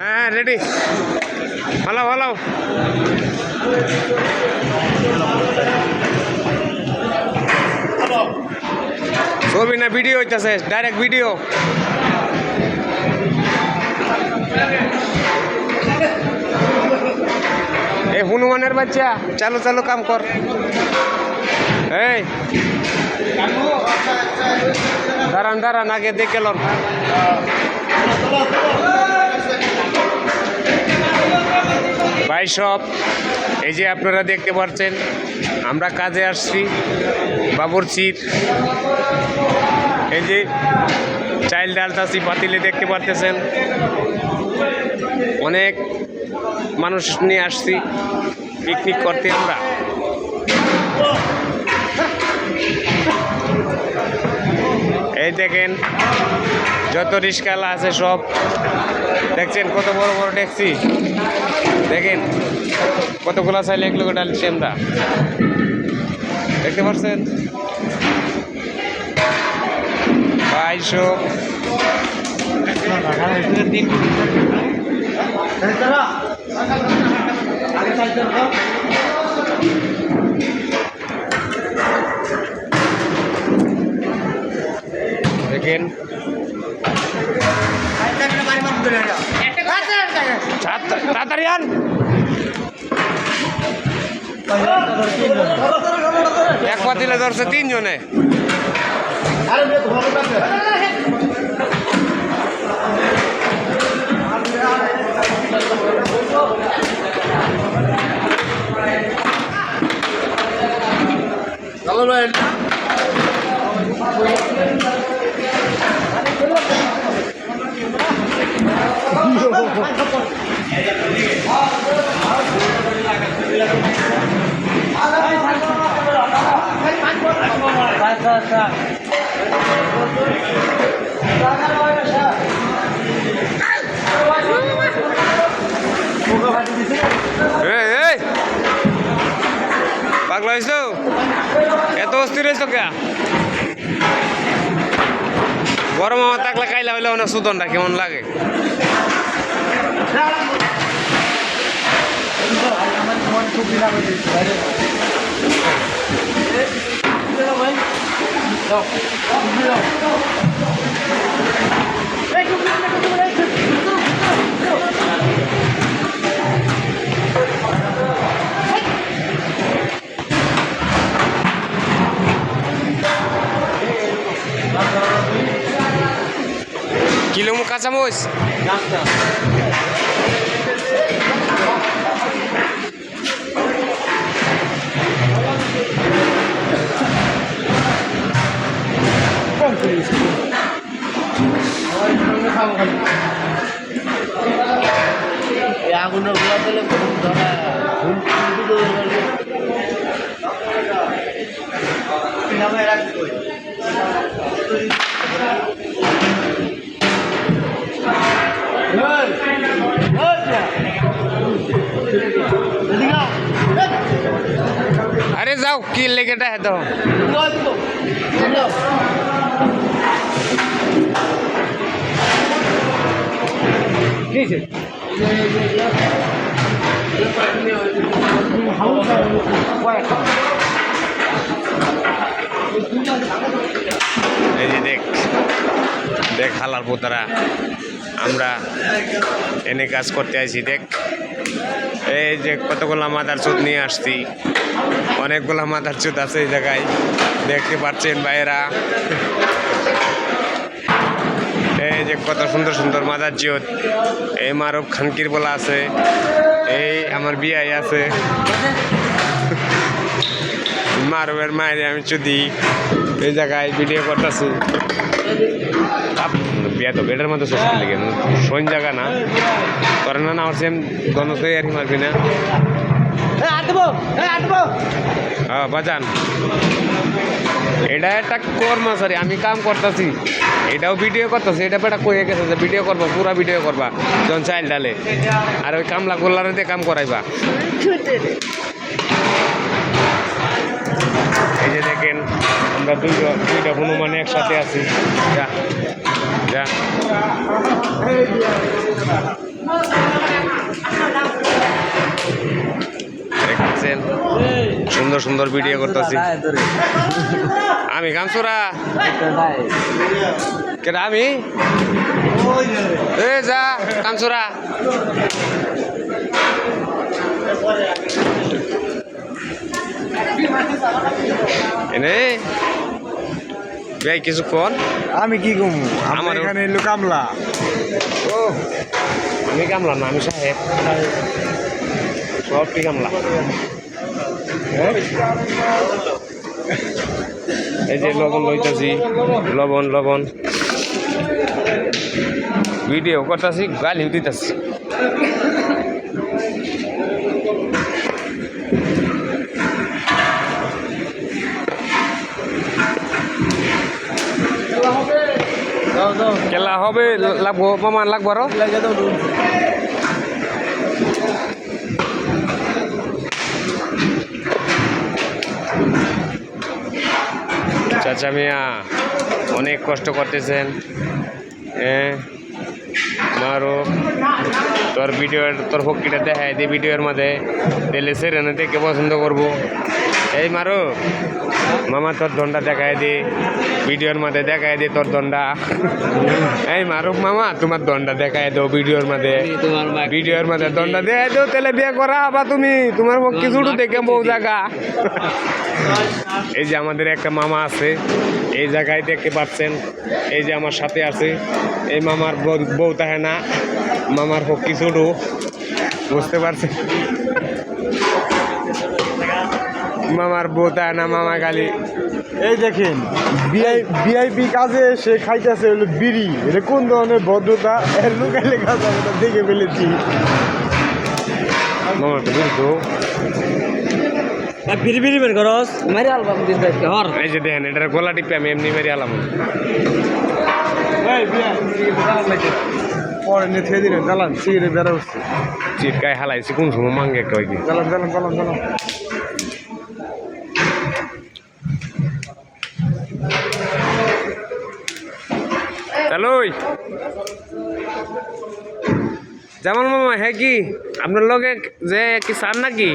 হ্যাঁ রেডি ভালো ভালো। ছবি না ভিডিও হইতেছে ডাইরেক্ট ভিডিও এই হনুমানের বাচ্চা, চালো চালো কাম কর। এই। দাঁড়ান দাঁড়ান, আগে দেখে লন। ভাই সব। এই যে আপনারা দেখতে পাচ্ছেন, আমরা কাজে আসছি, বাবরচির। এই যে চাইল্ড ডালতাছি পাতিলে দেখতে পারতেছেন। অনেক মানুষ নিয়ে আসছি, পিকনিক করতে আমরা। এই দেখেন, যত রিস্কালা আছে সব। দেখছেন কত বড় বড় ট্যাক্সি? দেখেন কতগুলা চাইলে এক লোক ডাল আমরা দেখতে পাচ্ছেন? বাইশো দেখেন এক পাতিলে ধরছে তিনজনে এই, এই। পাগলা হয়েছ এত অস্থির হয়েছ কে? গরম আমার থাকলে কাইলা হইলে অনেক সুদনটা কেমন লাগে? Kilo mo kasamuz? Nasta. আগুনের গোলা দিলে ঘুম ধরা ঘুম কি লেগেটা হেত এই যে দেখ দেখ হালার পোতারা, আমরা এনে কাজ করতে আইছি, দেখ। এই যে কতগুলা মাদার চুত নিয়ে আসছি, অনেকগুলা মাদার চুত আছে এই জায়গায়। দেখতে পাচ্ছেন ভাইয়েরা এই যে কত সুন্দর সুন্দর মাদার চুত এই মারুফ খানকির বলা আছে এই আমার বিয়াই আছে। মারুফের মায়ের আমি চুদি এই জায়গায় ভিডিও করতেছি। বিয়া তো বেটার মতো শেষ করলে কেন? শোন জায়গা না। তোর না না সেম গণতই আর মারবি না। হ্যাঁ বাজান। এটা একটা কর্ম সরি আমি কাম করতেছি। এটাও ভিডিও করতেছি, এটা বেটা কয়ে গেছে যে ভিডিও করব, পুরা ভিডিও করবা যখন চাইল ডালে। আর ওই কামলা গোল্লারে দিয়ে কাম করাইবা। এই যে দেখেন, আমরা দুইটা দুইটা হনুমান একসাথে আছি। যা যা। সুন্দর সুন্দর ভিডিও করতেছি। আমি কামসুরা কেটা আমি? এ যা কামসুরা এনে ভাই কিছুক্ষণ আমি কি কমু? আমার এখানে এলো কামলা। ও আমি কামলা না আমি সাহেব। সব সবটি কামলা? এই যে লবণ লইতেছি, লবণ লবণ। ভিডিও করতেছি গালি দিতেছি। কেলা হবে? লাগবো মামা লাগবো আরও? চাচা মিয়া, অনেক কষ্ট করতেছেন হ্যাঁ মারো। তোর ভিডিও তোর ভক্তিটা দেখায় দে ভিডিওর মধ্যে তেলে সেরেনে দেখে পছন্দ করব। এই মারো মামা তোর দণ্ডা দেখায় দি ভিডিওর মধ্যে দেখায় দি তোর দণ্ডা। এই মারুক মামা তোমার দণ্ডা দেখায় দাও ভিডিওর মধ্যে। ভিডিওর মধ্যে দণ্ডা দেখায় দাও তাহলে বিয়ে করা বা তুমি। তোমার হকি শুরু দেখে বউ জায়গা এই যে আমাদের একটা মামা আছে এই জায়গায় দেখতে পাচ্ছেন এই যে আমার সাথে আছে এই মামার বউ- তাহে না মামার হকি ছোটো বুঝতে পারছেন? মামার বউ তাহে না মামা গালি এই দেখেন। ভিআইপি কাজে সে খাইতেছে হলো বিড়ি। এটা কোন ধরনের ভদ্রতা? এর লুকাইলে কাজ আমি তো দেখে ফেলেছি। মামার তো বুঝতো বিড়ি বিড়ি বের করস। মারি আলবাম দিন দেখতে হর। এই যে দেখেন এটার গলা টিপে আমি এমনি মেরে আলাম। পরে নিয়ে থেকে দিলেন জ্বালান সিগারেট বেড়া উঠছে চিটকায় হালাইছি কোন সময় মাঙ্গে কয় কি? জ্বালান জ্বালান জ্বালান জ্বালান। চালুই। যেমন মামা হ্যাঁ কি? আপনার লগে যে কি চান নাকি?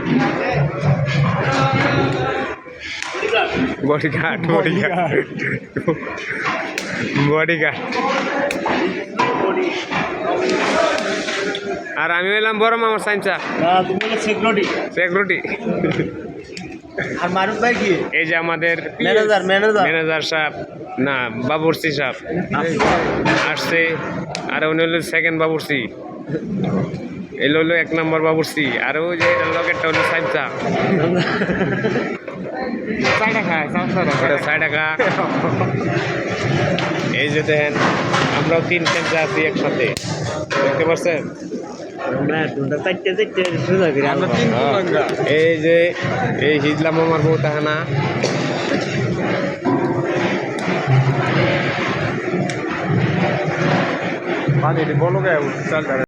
Bodyguard bodyguard. বডিগার্ড। আর আমি হইলাম বড় মামার বলে সিকিউরিটি সেক্রেটারি আর মারুফ ভাই কি? এই যে আমাদের ম্যানেজার ম্যানেজার ম্যানেজার সাহেব না বাবুর্চি সাহেব। আসছে আর উনি হলো সেকেন্ড বাবুর্চি। এলো হলো এক নম্বর বাবুর্চি আর ওই যে লকেটটা হলো সাইবচা ওটা এই যে দেখেন আমরাও তিন সেন্টার আছি একসাথে। দেখতে পাচ্ছেন? এই যে এই হিজলাম আমার বউ তাহানা পানি বলো গে চালটা